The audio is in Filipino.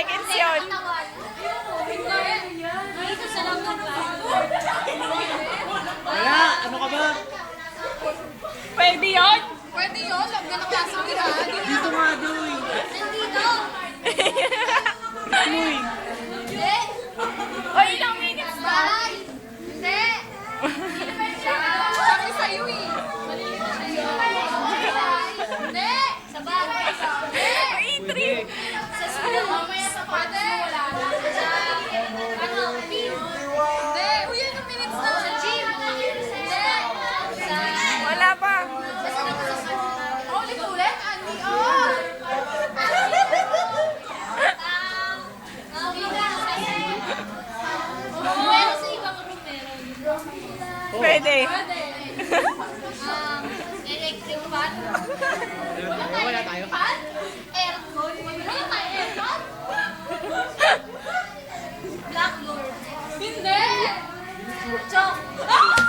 Or 3 seconds yun. Wala, ano ka ba? Pwede yun? Pwede yun, love ka ng mo ha. Dito nga, Doy. Nandito. Pwede. Um, electric fan. Wala tayo. fan? Aircon. Wala tayo aircon? Blackboard. Hindi! Chok.